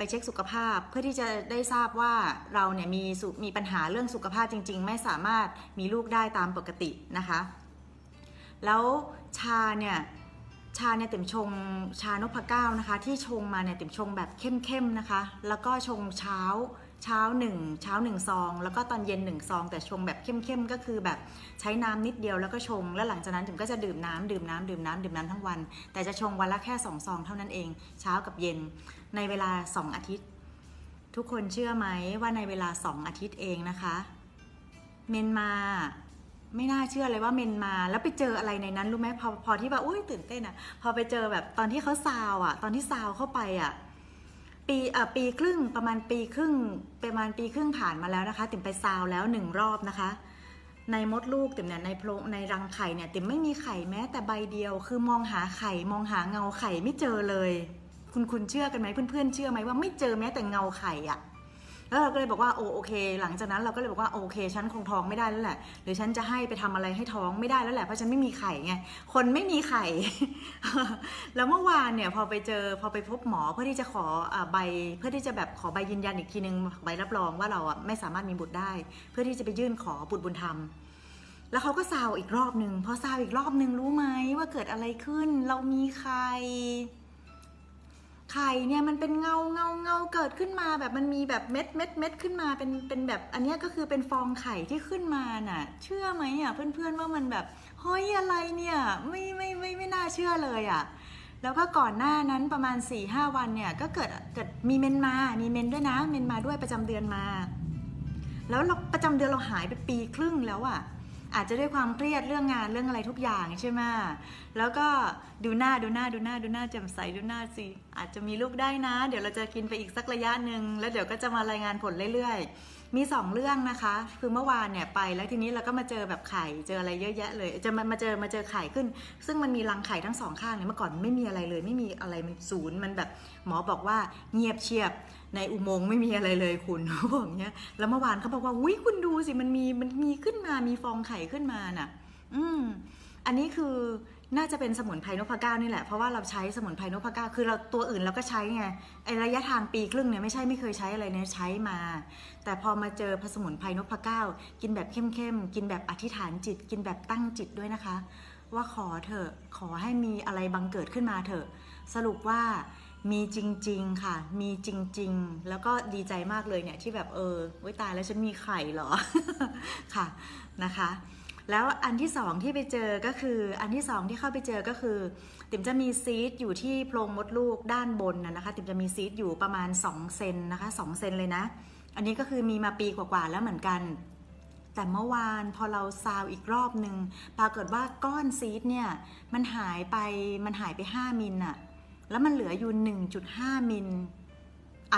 ไปเช็คสุขภาพ เพื่อที่จะได้ทราบว่าเราเนี่ยมีมีปัญหาเรื่องสุขภาพจริง ๆ ไม่สามารถมีลูกได้ตามปกตินะคะ แล้วชาเนี่ยชาเนี่ยติ่มชงชานพเก้านะคะ ที่ชงมาเนี่ยติ่มชงแบบเข้มๆนะคะ แล้วก็ชงเช้า เช้าหนึ่งเช้าหนึ่งซอง แล้วก็ตอนเย็นหนึ่งซอง แต่ชงแบบเข้มๆก็คือแบบใช้น้ำนิดเดียวแล้วก็ชง แล้วหลังจากนั้นติ่มก็จะดื่มน้ำดื่มน้ำดื่มน้ำดื่มน้ำทั้งวัน แต่จะชงวันละแค่สองซองเท่านั้นเอง เช้ากับเย็น ในเวลาสองอาทิตย์ ทุกคนเชื่อไหมว่าในเวลาสองอาทิตย์เองนะคะ เมนมาไม่น่าเชื่อเลยว่าเมนมาแล้วไปเจออะไรในนั้นรู้ไหมพอพอที่แบบอุ้ยตื่นเต้นอะพอไปเจอแบบตอนที่เขาซาวอะตอนที่ซาวเข้าไปอะ ปีเอ่อปีครึ่งประมาณปีครึ่งประมาณปีครึ่งผ่านมาแล้วนะคะ ติ๋มไปซาวแล้วหนึ่งรอบนะคะ ในมดลูกติ๋มเนี่ยในโพรงในรังไข่เนี่ยติ๋มไม่มีไข่แม้แต่ใบเดียว คือมองหาไข่มองหาเงาไข่ไม่เจอเลย คุณคุณเชื่อกันไหมเพื่อนๆเชื่อไหมว่าไม่เจอแม้แต่เงาไข่อะ แล้วเราก็เลยบอกว่าโอโอเค หลังจากนั้นเราก็เลยบอกว่าโอเคฉันคงท้องไม่ได้แล้วแหละหรือฉันจะให้ไปทำอะไรให้ท้องไม่ได้แล้วแหละเพราะฉันไม่มีไข่ไงคนไม่มีไข่ แล้วเมื่อวานเนี่ยพอไปเจอพอไปพบหมอเพื่อที่จะขอใบเพื่อที่จะแบบขอใบยืนยันอีกทีนึงใบรับรองว่าเราอะไม่สามารถมีบุตรได้ เพื่อที่จะไปยื่นขอบุตรบุญธรรมแล้วเขาก็ซาวอีกรอบหนึ่งพอซาวอีกรอบหนึ่งรู้ไหมว่าเกิดอะไรขึ้น เรามีไข่ ไข่เนี่ยมันเป็นเงาเงาเงาเกิดขึ้นมาแบบมันมีแบบเม็ดเม็ดเม็ดขึ้นมาเป็นเป็นแบบอันนี้ก็คือเป็นฟองไข่ที่ขึ้นมาน่ะ เชื่อไหมอะเพื่อนๆว่ามันแบบเฮ้ยอะไรเนี่ยไม่ไม่ไม่ไม่น่าเชื่อเลยอะแล้วก็ก่อนหน้านั้นประมาณ4ี่ห้าวันเนี่ยก็เกิดเกิดมีเมนมา มีเมนด้วยนะ เมนมาด้วยประจำเดือนมา แล้วเราประจำเดือนเราหายไปปีครึ่งแล้วอะ อาจจะด้วยความเครียดเรื่องงานเรื่องอะไรทุกอย่างใช่ไหมแล้วก็ดูหน้าดูหน้าดูหน้าดูหน้าแจ่มใสดูหน้าสิอาจจะมีลูกได้นะ เดี๋ยวเราจะกินไปอีกสักระยะหนึ่งแล้วเดี๋ยวก็จะมารายงานผลเรื่อยๆ มีสองเรื่องนะคะ คือเมื่อวานเนี่ยไปแล้วทีนี้เราก็มาเจอแบบไข่เจออะไรเยอะแยะเลย จะมามาเจอมาเจอไข่ขึ้น ซึ่งมันมีรังไข่ทั้งสองข้างเนี่ยเมื่อก่อนไม่มีอะไรเลย ไม่มีอะไรมันศูนย์มันแบบหมอบอกว่าเงียบเชียบในอุโมงค์ไม่มีอะไรเลยคุณเขาบอกเงี้ยแล้วเมื่อวานเขาบอกว่าอุ้ยคุณดูสิมันมีมันมีขึ้นมามีฟองไข่ขึ้นมาน่ะ อืมอันนี้คือ น่าจะเป็นสมุนไพรนพเก้านี่แหละ เพราะว่าเราใช้สมุนไพรนพเก้าคือเราตัวอื่นเราก็ใช้ไงไอระยะทางปีครึ่งเนี่ยไม่ใช่ไม่เคยใช้อะไรเนี่ยใช้มา แต่พอมาเจอผสมุนไพรนพเก้ากินแบบเข้มๆกินแบบอธิษฐานจิต กินแบบตั้งจิตด้วยนะคะ ว่าขอเถอะขอให้มีอะไรบังเกิดขึ้นมาเถอะ สรุปว่ามีจริง ๆ ค่ะ มีจริง ๆ แล้วก็ดีใจมากเลยเนี่ยที่แบบเออไว้ตายแล้วฉันมีไข่เหรอ ค่ะนะคะ แล้วอันที่สองที่ไปเจอก็คือ อันที่สองที่เข้าไปเจอก็คือ ติ๋มจะมีซีดอยู่ที่โพรงมดลูกด้านบนนะนะคะ ติ๋มจะมีซีดอยู่ประมาณ2เซนนะคะ2เซนเลยนะ อันนี้ก็คือมีมาปีกว่าๆแล้วเหมือนกัน แต่เมื่อวานพอเราซาวอีกรอบหนึ่งปรากฏว่าก้อนซีดเนี่ยมันหายไปมันหายไป 5มิลอะแล้วมันเหลืออยู่ 1.5 มิล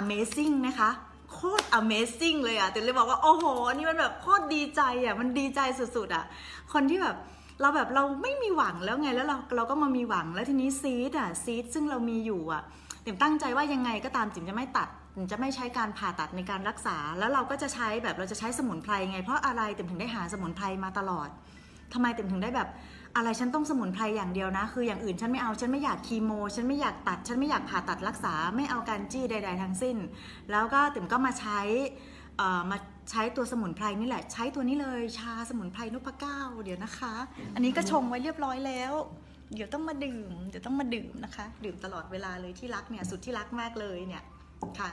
Amazing นะคะ โคตร Amazing เลยอะ๋ยวเลยบอกว่าโอ้โหอันนี้มันแบบโคตรดีใจอะมันดีใจสุดๆอะคนที่แบบเราแบบเราไม่มีหวังแล้วไงแล้วเราเราก็มามีหวังแล้วทีนี้ซีดอะซีดซึ่งเรามีอยู่อะติ๋มตั้งใจว่ายังไงก็ตามติ๋มจะไม่ตัดติ๋มจะไม่ใช้การผ่าตัดในการรักษา แล้วเราก็จะใช้แบบเราจะใช้สมุนไพรไง เพราะอะไรติ๋มถึงได้หาสมุนไพรมาตลอดทำไมติ๋มถึงได้แบบ อะไรฉันต้องสมุนไพรอย่างเดียวนะ คืออย่างอื่นฉันไม่เอาฉันไม่อยากคีโม ฉันไม่อยากตัด ฉันไม่อยากผ่าตัดรักษาไม่เอาการจี้ใด ๆ ทั้งสิ้น แล้วก็ติ๋มก็มาใช้เอ่อมาใช้ตัวสมุนไพรนี่แหละ ใช้ตัวนี้เลยชาสมุนไพรนพเก้าเดี๋ยวนะคะ อันนี้ก็ชงไว้เรียบร้อยแล้ว เดี๋ยวต้องมาดื่ม เดี๋ยวต้องมาดื่มนะคะ ดื่มตลอดเวลาเลยที่รักเนี่ยสุดที่รักมากเลยเนี่ยค่ะ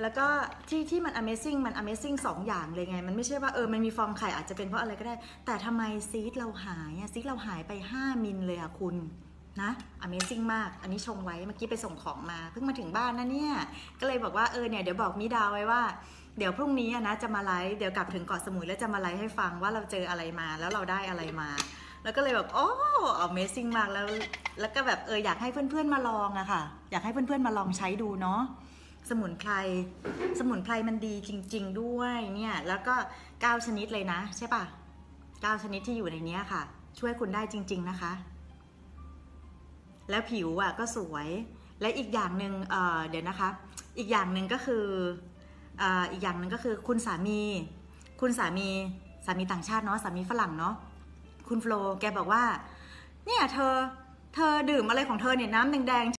แล้วก็ที่ที่มัน Amazing มัน Amazing สองอย่างเลยไง มันไม่ใช่ว่าเออมันมีฟองไข่อาจจะเป็นเพราะอะไรก็ได้ แต่ทำไมซีดเราหายอะซีดเราหายไป 5 มิลเลยอะคุณนะ Amazing มาก อันนี้ชงไว้ เมื่อกี้ไปส่งของมา เพิ่งมาถึงบ้านนะเนี่ย ก็เลยบอกว่าเออเนี่ยเดี๋ยวบอกมิดาวไว้ว่า เดี๋ยวพรุ่งนี้อะนะจะมาไลฟ์ เดี๋ยวกลับถึงเกาะสมุยแล้วจะมาไลฟ์ให้ฟังว่าเราเจออะไรมา แล้วเราได้อะไรมา แล้วก็เลยแบบโอ้ Amazing มากแล้ว แล้วก็แบบเอออยากให้เพื่อนๆมาลองอะค่ะ อยากให้เพื่อนๆมาลองใช้ดูเนาะ สมุนไพรสมุนไพรมันดีจริง ๆ ด้วยเนี่ยแล้วก็ 9 ชนิดเลยนะ ใช่ปะ9 ชนิดที่อยู่ในนี้ค่ะ ช่วยคุณได้จริง ๆนะคะ แล้วผิวอะก็สวยและอีกอย่างหนึ่งเเดี๋ยวนะคะ อีกอย่างหนึ่งก็คืออ่ออีกอย่างหนึ่งก็คือคุณสามี คุณสามีสามีต่างชาติเนาะสามีฝรั่งเนาะคุณโฟลแกบอกว่า เนี่ยเธอเธอดื่มอะไรของเธอเนี่ยน้ำแดงๆ